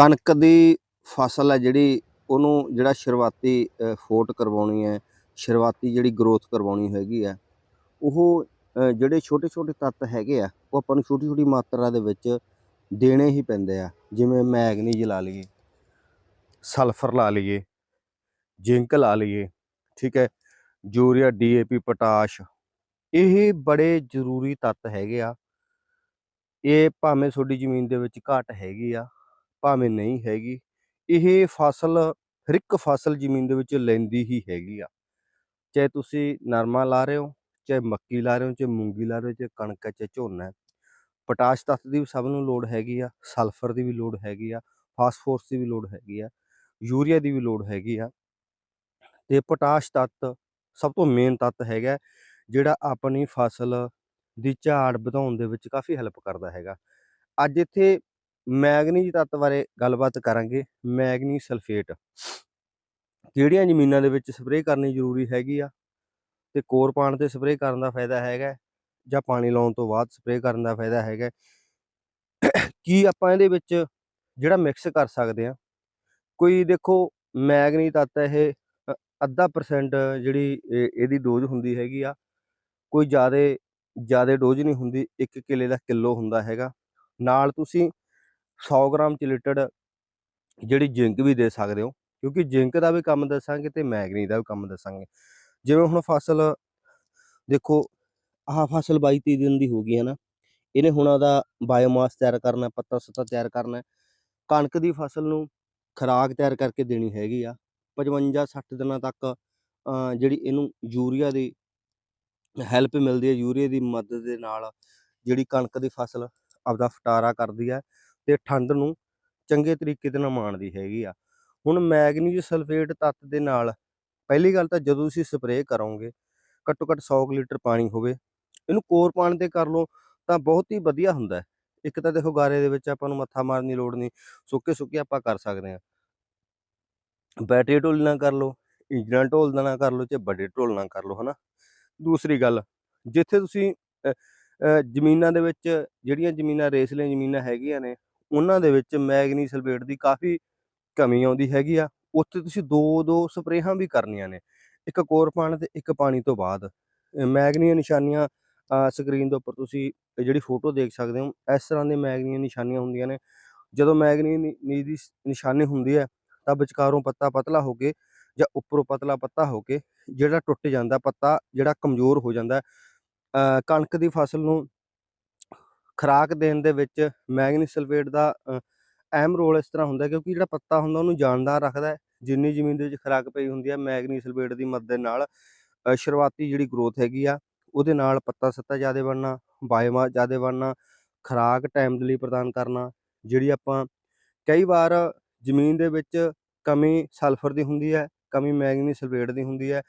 ਕਣਕ ਦੀ ਫਸਲ ਹੈ ਜਿਹੜੀ, ਉਹਨੂੰ ਜਿਹੜਾ ਸ਼ੁਰੂਆਤੀ ਫੋਟ ਕਰਵਾਉਣੀ ਹੈ, ਸ਼ੁਰੂਆਤੀ ਜਿਹੜੀ ਗਰੋਥ ਕਰਵਾਉਣੀ ਹੈਗੀ ਆ ਉਹ ਜਿਹੜੇ ਛੋਟੇ ਛੋਟੇ ਤੱਤ ਹੈਗੇ ਆ, ਉਹ ਆਪਾਂ ਨੂੰ ਛੋਟੀ ਛੋਟੀ ਮਾਤਰਾ ਦੇ ਵਿੱਚ ਦੇਣੇ ਹੀ ਪੈਂਦੇ ਆ। ਜਿਵੇਂ ਮੈਗਨੀਜ ਲਾ ਲਈਏ, ਸਲਫਰ ਲਾ ਲਈਏ, ਜ਼ਿੰਕ ਲਾ ਲਈਏ, ਠੀਕ ਹੈ, ਯੂਰੀਆ ਡੀਏਪੀ ਪੋਟਾਸ਼, ਇਹ ਬੜੇ ਜ਼ਰੂਰੀ ਤੱਤ ਹੈਗੇ ਆ। ਇਹ ਭਾਵੇਂ ਤੁਹਾਡੀ ਜ਼ਮੀਨ ਦੇ ਵਿੱਚ ਘਾਟ ਹੈਗੀ ਆ ਭਾਵੇਂ ਨਹੀਂ ਹੈਗੀ, ਇਹ ਫਸਲ ਹਰ ਇੱਕ ਫਸਲ ਜ਼ਮੀਨ ਦੇ ਵਿੱਚ ਲੈਂਦੀ ਹੀ ਹੈਗੀ ਆ। ਚਾਹੇ ਤੁਸੀਂ ਨਰਮਾ ਲਾ ਰਹੇ ਹੋ, ਚਾਹੇ ਮੱਕੀ ਲਾ ਰਹੇ ਹੋ, ਚਾਹੇ ਮੂੰਗੀ ਲਾ ਰਹੇ ਹੋ, ਚਾਹੇ ਕਣਕ ਹੈ, ਚਾਹੇ ਝੋਨਾ ਹੈ, ਪੋਟਾਸ਼ ਤੱਤ ਦੀ ਵੀ ਸਭ ਨੂੰ ਲੋੜ ਹੈਗੀ ਆ, ਸਲਫਰ ਦੀ ਵੀ ਲੋੜ ਹੈਗੀ ਆ, ਫਾਸਫੋਰਸ ਦੀ ਵੀ ਲੋੜ ਹੈਗੀ ਆ, ਯੂਰੀਆ ਦੀ ਵੀ ਲੋੜ ਹੈਗੀ ਆ। ਤੇ ਪੋਟਾਸ਼ ਤੱਤ ਸਭ ਤੋਂ ਮੇਨ ਤੱਤ ਹੈਗਾ, ਜਿਹੜਾ ਆਪਣੀ ਫਸਲ ਦੀ ਝਾੜ ਵਧਾਉਣ ਦੇ ਵਿੱਚ ਕਾਫੀ ਹੈਲਪ ਕਰਦਾ ਹੈਗਾ। ਅੱਜ ਇੱਥੇ ਮੈਗਨੀਜ ਤੱਤ ਬਾਰੇ ਗੱਲਬਾਤ ਕਰਾਂਗੇ, ਮੈਗਨੀ ਸਲਫੇਟ। ਕਿਹੜੀਆਂ ਜ਼ਮੀਨਾਂ ਦੇ ਵਿੱਚ ਸਪਰੇਅ ਕਰਨੀ ਜ਼ਰੂਰੀ ਹੈਗੀ ਆ? ਤੇ ਕੋਰ ਪਾਣ ਤੇ ਸਪਰੇਅ ਕਰਨ ਦਾ ਫਾਇਦਾ ਹੈਗਾ ਜਾਂ ਪਾਣੀ ਲਾਉਣ ਤੋਂ ਬਾਅਦ ਸਪਰੇਅ ਕਰਨ ਦਾ ਫਾਇਦਾ ਹੈਗਾ ਕੀ ਆਪਾਂ ਇਹਦੇ ਵਿੱਚ ਜਿਹੜਾ ਮਿਕਸ ਕਰ ਸਕਦੇ ਆ ਕੋਈ ਦੇਖੋ, ਮੈਗਨੀ ਤੱਤ ਇਹ ਅੱਧਾ ਪਰਸੈਂਟ ਜਿਹੜੀ ਇਹਦੀ ਡੋਜ਼ ਹੁੰਦੀ ਹੈਗੀ ਆ। ਕੋਈ ਜ਼ਿਆਦਾ ਜ਼ਿਆਦਾ ਡੋਜ਼ ਨਹੀਂ ਹੁੰਦੀ 1 ਕਿਲੇ ਦਾ ਕਿਲੋ ਹੁੰਦਾ ਹੈਗਾ। ਨਾਲ ਤੁਸੀਂ 100 ਗ੍ਰਾਮ ਚਿਲਿਟਡ ਜਿਹੜੀ ਜ਼ਿੰਕ ਵੀ ਦੇ ਸਕਦੇ ਹੋ ਕਿਉਂਕਿ ਜ਼ਿੰਕ ਦਾ ਵੀ ਕੰਮ ਦੱਸਾਂਗੇ ਤੇ ਮੈਗਨੀ ਦਾ ਵੀ ਕੰਮ ਦੱਸਾਂਗੇ। ਜਿਵੇਂ ਹੁਣ ਫਸਲ ਦੇਖੋ ਆਹ ਫਸਲ 22 23 ਦਿਨ ਦੀ ਹੋ ਗਈ ਹੈ ਨਾ ਇਹਨੇ ਹੁਣ ਉਹਦਾ ਬਾਇਓਮਾਸ ਤਿਆਰ ਕਰਨਾ ਪੱਤਾ ਸੱਤਾ ਤਿਆਰ ਕਰਨਾ ਕਣਕ ਦੀ ਫਸਲ ਨੂੰ ਖਰਾਕ ਤਿਆਰ ਕਰਕੇ ਦੇਣੀ ਹੈਗੀ ਆ 55 60 ਦਿਨਾਂ ਤੱਕ ਅ, ਜਿਹੜੀ ਇਹਨੂੰ ਯੂਰੀਆ ਦੀ ਹੈਲਪ ਮਿਲਦੀ ਹੈ ਯੂਰੀਆ ਦੀ ਮਦਦ ਦੇ ਨਾਲ ਜਿਹੜੀ ਕਣਕ ਦੀ ਫਸਲ ਆਪਦਾ ਫਟਾਰਾ ਕਰਦੀ ਹੈ। ਤੇ ਠੰਡ ਨੂੰ ਚੰਗੇ ਤਰੀਕੇ ਦੇ ਨਾਲ ਮਾਣਦੀ ਹੈਗੀ ਆ। ਹੁਣ ਮੈਗਨੀਜ ਸਲਫੇਟ ਤੱਤ ਦੇ ਨਾਲ ਪਹਿਲੀ ਗੱਲ ਤਾਂ ਜਦੋਂ ਤੁਸੀਂ ਸਪਰੇਅ ਕਰੋਗੇ ਘੱਟੋ ਘੱਟ 100 ਕੁ ਲੀਟਰ ਪਾਣੀ ਹੋਵੇ, ਇਹਨੂੰ ਕੋਰ ਪਾਣ ਤੇ ਕਰ ਲਓ ਤਾਂ ਬਹੁਤ ਹੀ ਵਧੀਆ ਹੁੰਦਾ ਇੱਕ ਤਾਂ ਦੇਖੋ ਗਾਰੇ ਦੇ ਵਿੱਚ ਆਪਾਂ ਨੂੰ ਮੱਥਾ ਮਾਰਨ ਦੀ ਲੋੜ ਨਹੀਂ ਸੁੱਕੇ ਸੁੱਕੇ ਆਪਾਂ ਕਰ ਸਕਦੇ ਹਾਂ। ਬੈਟਰੀ ਢੋਲ ਨਾ ਕਰ ਲਓ, ਇੰਜਨ ਢੋਲ ਨਾ ਕਰ ਲਓ ਚਾਹੇ ਵੱਡੇ ਢੋਲ ਨਾਲ ਕਰ ਲਓ, ਹਨਾ? ਦੂਸਰੀ ਗੱਲ, ਜਿੱਥੇ ਤੁਸੀਂ ਜ਼ਮੀਨਾਂ ਦੇ ਵਿੱਚ ਜਿਹੜੀਆਂ ਜ਼ਮੀਨਾਂ ਰੇਸਲੇ ਜ਼ਮੀਨਾਂ ਹੈਗੀਆਂ ਨੇ ਉਹਨਾਂ ਦੇ ਵਿੱਚ ਮੈਗਨੀ ਸਲਫੇਟ ਦੀ ਕਾਫੀ ਕਮੀ ਆਉਂਦੀ ਹੈਗੀ ਆ ਉੱਥੇ ਤੁਸੀਂ ਦੋ ਦੋ ਸਪਰੇਹਾਂ ਵੀ ਕਰਨੀਆਂ ਨੇ ਇੱਕ ਕੋਰ ਪਾਣ ਤੇ ਇੱਕ ਪਾਣੀ ਤੋਂ ਬਾਅਦ। ਅ, ਮੈਗਨੀਆਂ ਨਿਸ਼ਾਨੀਆਂ ਸਕਰੀਨ ਦੇ ਉੱਪਰ ਤੁਸੀਂ ਜਿਹੜੀ ਫੋਟੋ ਦੇਖ ਸਕਦੇ ਹੋ ਇਸ ਤਰ੍ਹਾਂ ਦੇ ਮੈਗਨੀਆਂ ਨਿਸ਼ਾਨੀਆਂ ਹੁੰਦੀਆਂ ਨੇ। ਜਦੋਂ ਮੈਗਨੀ ਨੀ ਦੀ ਨਿਸ਼ਾਨੀ ਹੁੰਦੀ ਹੈ ਤਾਂ ਵਿਚਕਾਰੋਂ ਪੱਤਾ ਪਤਲਾ ਹੋ ਕੇ ਜਾਂ ਉੱਪਰੋਂ ਪਤਲਾ ਪੱਤਾ ਹੋ ਕੇ ਜਿਹੜਾ ਟੁੱਟ ਜਾਂਦਾ ਪੱਤਾ ਜਿਹੜਾ ਕਮਜ਼ੋਰ ਹੋ ਜਾਂਦਾ ਕਣਕ ਦੀ ਫਸਲ ਨੂੰ ਖੁਰਾਕ ਦੇਣ ਦੇ ਵਿੱਚ ਮੈਗਨੀ ਸਲਫੇਟ ਦਾ ਅਹਿਮ ਰੋਲ ਇਸ ਤਰ੍ਹਾਂ ਹੁੰਦਾ ਕਿਉਂਕਿ ਜਿਹੜਾ ਪੱਤਾ ਹੁੰਦਾ ਉਹਨੂੰ ਜਾਨਦਾਰ ਰੱਖਦਾ ਜਿੰਨੀ ਜ਼ਮੀਨ ਦੇ ਵਿੱਚ ਖੁਰਾਕ ਪਈ ਹੁੰਦੀ ਹੈ ਮੈਗਨੀ ਸਲਫੇਟ ਦੀ ਮਦਦ ਨਾਲ ਸ਼ੁਰੂਆਤੀ ਜਿਹੜੀ ਗਰੋਥ ਹੈਗੀ ਆ, ਉਹਦੇ ਨਾਲ ਪੱਤਾ ਸੱਤਾ ਜ਼ਿਆਦਾ ਬਣਨਾ, ਬਾਇਓਮਾਸ ਜ਼ਿਆਦਾ ਬਣਨਾ, ਖੁਰਾਕ ਟਾਈਮ ਦੇ ਲਈ ਪ੍ਰਦਾਨ ਕਰਨਾ, ਜਿਹੜੀ ਆਪਾਂ ਕਈ ਵਾਰ ਜ਼ਮੀਨ ਦੇ ਵਿੱਚ ਕਮੀ ਸਲਫਰ ਦੀ ਹੁੰਦੀ ਹੈ, ਕਮੀ ਮੈਗਨੀ ਸਲਫੇਟ ਦੀ ਹੁੰਦੀ ਹੈ,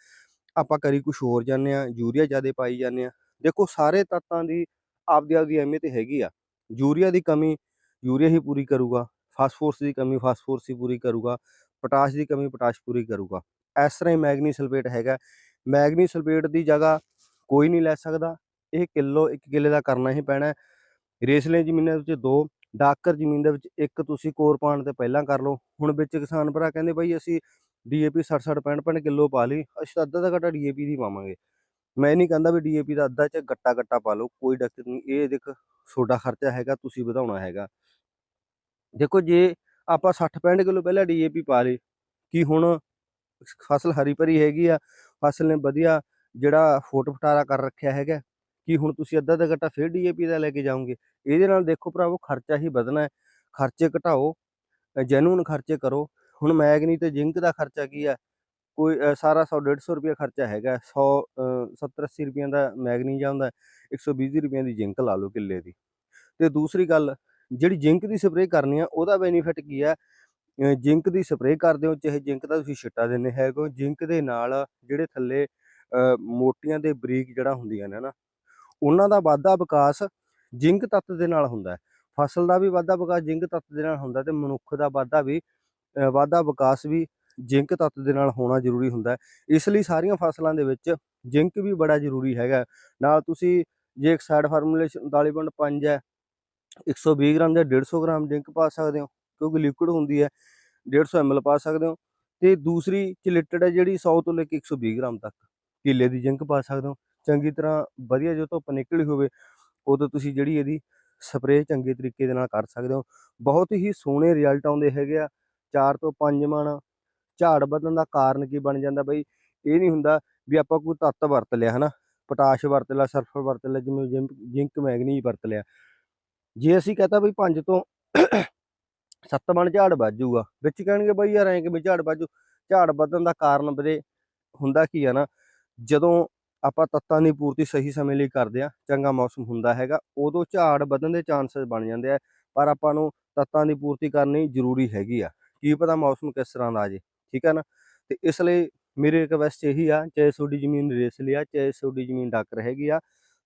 ਆਪਾਂ ਕਰੀ ਕੁਝ ਹੋਰ ਜਾਂਦੇ ਆ ਯੂਰੀਆ ਜ਼ਿਆਦਾ ਪਾਈ ਜਾਂਦੇ ਆ ਦੇਖੋ, ਸਾਰੇ ਤੱਤਾਂ ਦੀ ਆਪਦੀ ਆਪਦੀ ਅਹਿਮੀਅਤ ਹੈਗੀ ਆ। ਯੂਰੀਆ ਦੀ ਕਮੀ, ਯੂਰੀਆ ਹੀ ਪੂਰੀ ਕਰੂਗਾ, ਫਾਸਫੋਰਸ ਦੀ ਕਮੀ ਫਾਸਫੋਰਸ ਹੀ ਪੂਰੀ ਕਰੂਗਾ, ਪੋਟਾਸ਼ ਦੀ ਕਮੀ ਪੋਟਾਸ਼ ਪੂਰੀ ਕਰੂਗਾ। ਇਸ ਤਰ੍ਹਾਂ ਹੀ ਮੈਗਨੀ ਸਲਫੇਟ ਹੈਗਾ। ਮੈਗਨੀ ਸਲਫੇਟ ਦੀ ਜਗ੍ਹਾ ਕੋਈ ਨਹੀਂ ਲੈ ਸਕਦਾ। ਇਹ ਕਿਲੋ 1 ਕਿੱਲੇ ਦਾ ਕਰਨਾ ਹੀ ਪੈਣਾ। ਰੇਸਲੇ ਜ਼ਮੀਨਾਂ ਵਿੱਚ ਦੋ, ਡਾਕਰ ਜ਼ਮੀਨ ਦੇ ਵਿੱਚ ਇੱਕ ਤੁਸੀਂ ਕੋਰ ਪਾਉਣ ਤੇ ਪਹਿਲਾਂ ਕਰ ਲਓ। ਹੁਣ ਵਿੱਚ ਕਿਸਾਨ ਭਰਾ ਕਹਿੰਦੇ ਬਾਈ ਅਸੀਂ ਡੀਏਪੀ 60 60 65 65 ਕਿਲੋ ਪਾ ਲਈ, ਅਸੀਂ ਤਾਂ ਅੱਧਾ ਦਾ ਘਟਾ ਡੀਏਪੀ ਦੀ ਪਾਵਾਂਗੇ। ਮੈਂ ਨਹੀਂ ਕਹਿੰਦਾ ਵੀ ਡੀਏਪੀ ਦਾ ਅੱਧਾ ਚ ਗੱਟਾ ਗੱਟਾ ਪਾ ਲਓ, ਕੋਈ ਦਿੱਕਤ ਨਹੀਂ, ਇਹ ਦੇਖ ਤੁਹਾਡਾ ਖਰਚਾ ਹੈਗਾ, ਤੁਸੀਂ ਵਧਾਉਣਾ ਹੈਗਾ। ਦੇਖੋ ਜੇ ਆਪਾਂ 60 65 ਕਿਲੋ ਪਹਿਲਾਂ ਡੀਏਪੀ ਪਾ ਲਈ ਕੀ ਹੁਣ ਫਸਲ ਹਰੀ ਭਰੀ ਹੈਗੀ ਆ, ਫਸਲ ਨੇ ਵਧੀਆ ਜਿਹੜਾ ਫੋਟ ਫਟਾਰਾ ਕਰ ਰੱਖਿਆ ਹੈਗਾ, ਕੀ ਹੁਣ ਤੁਸੀਂ ਅੱਧਾ ਦਾ ਗੱਟਾ ਫਿਰ ਡੀਏਪੀ ਦਾ ਲੈ ਕੇ ਜਾਓਗੇ? ਇਹਦੇ ਨਾਲ ਦੇਖੋ ਭਰਾਵੋ, ਖਰਚਾ ਹੀ ਵਧਣਾ ਹੈ, ਖਰਚੇ ਘਟਾਓ ਜੈਨੂਨ ਖਰਚੇ ਕਰੋ। ਹੁਣ ਮੈਗਨੀ ਤੇ ਜ਼ਿੰਕ ਦਾ ਖਰਚਾ ਕੀ ਆ? ਕੋਈ ਅ, ਸਾਰਾ 100 150 ਰੁਪਏ ਖਰਚਾ ਹੈਗਾ 100 70 80 ਰੁਪਈਆਂ ਦਾ ਮੈਗਨੀ ਜਾਂਦਾ 120 ਰੁਪਈਆਂ ਦੀ ਜ਼ਿੰਕ ਲਾ ਲਓ ਕਿੱਲੇ ਦੀ। ਤੇ ਦੂਸਰੀ ਗੱਲ ਜਿਹੜੀ ਜ਼ਿੰਕ ਦੀ ਸਪਰੇਅ ਕਰਨੀ ਆ ਉਹਦਾ ਬੈਨੀਫਿਟ ਕੀ ਹੈ ਜ਼ਿੰਕ ਦੀ ਸਪਰੇਅ ਕਰਦੇ ਹੋ ਚਾਹੇ ਜ਼ਿੰਕ ਦਾ ਤੁਸੀਂ ਛਿੱਟਾ ਦਿੰਦੇ ਹੈਗੇ ਹੋ ਜ਼ਿੰਕ ਦੇ ਨਾਲ ਜਿਹੜੇ ਥੱਲੇ ਮੋਟੀਆਂ ਦੇ ਬਰੀਕ ਜਿਹੜਾ ਹੁੰਦੀਆਂ ਨੇ ਨਾ ਉਹਨਾਂ ਦਾ ਵਾਧਾ ਵਿਕਾਸ ਜ਼ਿੰਕ ਤੱਤ ਦੇ ਨਾਲ ਹੁੰਦਾ। ਹੈ ਫਸਲ ਦਾ ਵੀ ਵਾਧਾ ਵਿਕਾਸ ਜ਼ਿੰਕ ਤੱਤ ਦੇ ਨਾਲ ਹੁੰਦਾ ਤੇ ਮਨੁੱਖ ਦਾ ਵਾਧਾ ਵੀ ਵਾਧਾ ਵਿਕਾਸ ਵੀ ਜ਼ਿੰਕ ਤੱਤ ਦੇ ਨਾਲ ਹੋਣਾ ਜ਼ਰੂਰੀ ਹੁੰਦਾ ਇਸ ਲਈ ਸਾਰੀਆਂ ਫਸਲਾਂ ਦੇ ਵਿੱਚ ਜ਼ਿੰਕ ਵੀ ਬੜਾ ਜ਼ਰੂਰੀ ਹੈਗਾ ਨਾਲ ਤੁਸੀਂ ਜੇ ਇੱਕ ਸਾਈਡ ਫਾਰਮੂਲੇਸ਼ਨ 39.5 ਹੈ 120 ਗ੍ਰਾਮ ਜਾਂ 150 ਗ੍ਰਾਮ ਜ਼ਿੰਕ ਪਾ ਸਕਦੇ ਹੋ, ਕਿਉਂਕਿ ਲਿਕੁਇਡ ਹੁੰਦੀ ਹੈ 150 ਐਮਐਲ ਪਾ ਸਕਦੇ ਹੋ। ਤੇ ਦੂਸਰੀ ਚਲਿਟਡ ਹੈ ਜਿਹੜੀ 100 ਤੋਂ ਲੈ ਕੇ 120 ਗ੍ਰਾਮ ਤੱਕ, ਕਿੱਲੇ ਦੀ ਜ਼ਿੰਕ ਪਾ ਸਕਦੇ ਹੋ। ਚੰਗੀ ਤਰ੍ਹਾਂ ਵਧੀਆ ਜੋ ਧੁੱਪ ਨਿਕਲੀ ਹੋਵੇ, ਉਦੋਂ ਤੁਸੀਂ ਜਿਹੜੀ ਇਹਦੀ ਸਪਰੇਅ ਚੰਗੇ ਤਰੀਕੇ ਦੇ ਨਾਲ ਕਰ ਸਕਦੇ ਹੋ। ਬਹੁਤ ਹੀ ਸੋਹਣੇ ਰਿਜ਼ਲਟ ਆਉਂਦੇ ਹੈਗੇ ਆ 4 ਤੋਂ 5 ਮਣ ਝਾੜ ਵਧਣ ਦਾ ਕਾਰਨ ਕੀ ਬਣ ਜਾਂਦਾ ਬਈ? ਇਹ ਨਹੀਂ ਹੁੰਦਾ ਵੀ ਆਪਾਂ ਕੋਈ ਤੱਤ ਵਰਤ ਲਿਆ, ਹਨਾ? ਪੋਟਾਸ਼ ਵਰਤ ਲਿਆ ਸਲਫਰ ਵਰਤ ਲਿਆ, ਜਿਵੇਂ ਜ਼ਿੰਕ ਜ਼ਿੰਕ, ਮੈਗਨੀਜ਼ ਵਰਤ ਲਿਆ। ਜੇ ਅਸੀਂ ਕਹਤਾ ਬਈ 5 ਤੋਂ 7 ਬਣ ਝਾੜ ਵੱਜੂਗਾ ਵਿੱਚ ਕਹਿਣਗੇ ਬਈ ਯਾਰ ਐਂ ਕਿਵੇਂ ਝਾੜ ਵੱਜੂ ਝਾੜ ਵਧਣ ਦਾ ਕਾਰਨ ਵੀਰੇ ਹੁੰਦਾ ਕੀ ਆ ਨਾ, ਜਦੋਂ ਆਪਾਂ ਤੱਤਾਂ ਦੀ ਪੂਰਤੀ ਸਹੀ ਸਮੇਂ ਲਈ ਕਰਦੇ ਆ ਚੰਗਾ ਮੌਸਮ ਹੁੰਦਾ ਹੈਗਾ, ਉਦੋਂ ਝਾੜ ਵਧਣ ਦੇ ਚਾਂਸਸ ਬਣ ਜਾਂਦੇ ਆ, ਪਰ ਆਪਾਂ ਨੂੰ ਤੱਤਾਂ ਦੀ ਪੂਰਤੀ ਕਰਨੀ ਜ਼ਰੂਰੀ ਹੈਗੀ ਆ। ਕੀ ਪਤਾ ਮੌਸਮ ਕਿਸ ਤਰ੍ਹਾਂ ਦਾ ਆ ਜੇ ਠੀਕ ਹੈ ਨਾ? ਤੇ ਇਸ ਲਈ ਮੇਰੀ ਰਿਕਵੈਸਟ ਇਹੀ ਆ, ਚਾਹੇ ਤੁਹਾਡੀ ਜ਼ਮੀਨ ਰੇਸ ਲਿਆ ਚਾਹੇ ਤੁਹਾਡੀ ਜ਼ਮੀਨ ਡਾਕਰ ਹੈਗੀ ਆ,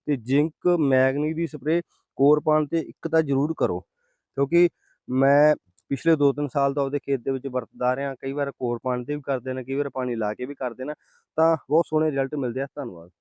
ਤੇ ਜ਼ਿੰਕ ਮੈਗਨੀ ਦੀ ਸਪਰੇ ਕੋਰਪਾਨ ਤੇ ਇੱਕ ਤਾਂ ਜ਼ਰੂਰ ਕਰੋ। ਕਿਉਂਕਿ ਮੈਂ ਪਿਛਲੇ 2-3 ਸਾਲ ਤੋਂ ਆਪਦੇ ਖੇਤ ਦੇ ਵਿੱਚ ਵਰਤਦਾ ਰਿਹਾ, ਕਈ ਵਾਰ ਕੋਰਪਾਨ ਤੇ ਵੀ ਕਰਦੇ ਨੇ, ਕਈ ਵਾਰ ਪਾਣੀ ਲਾ ਕੇ ਵੀ ਕਰਦੇ ਨੇ, ਤਾਂ ਬਹੁਤ ਸੋਹਣੇ ਰਿਜ਼ਲਟ ਮਿਲਦੇ ਆ। ਧੰਨਵਾਦ।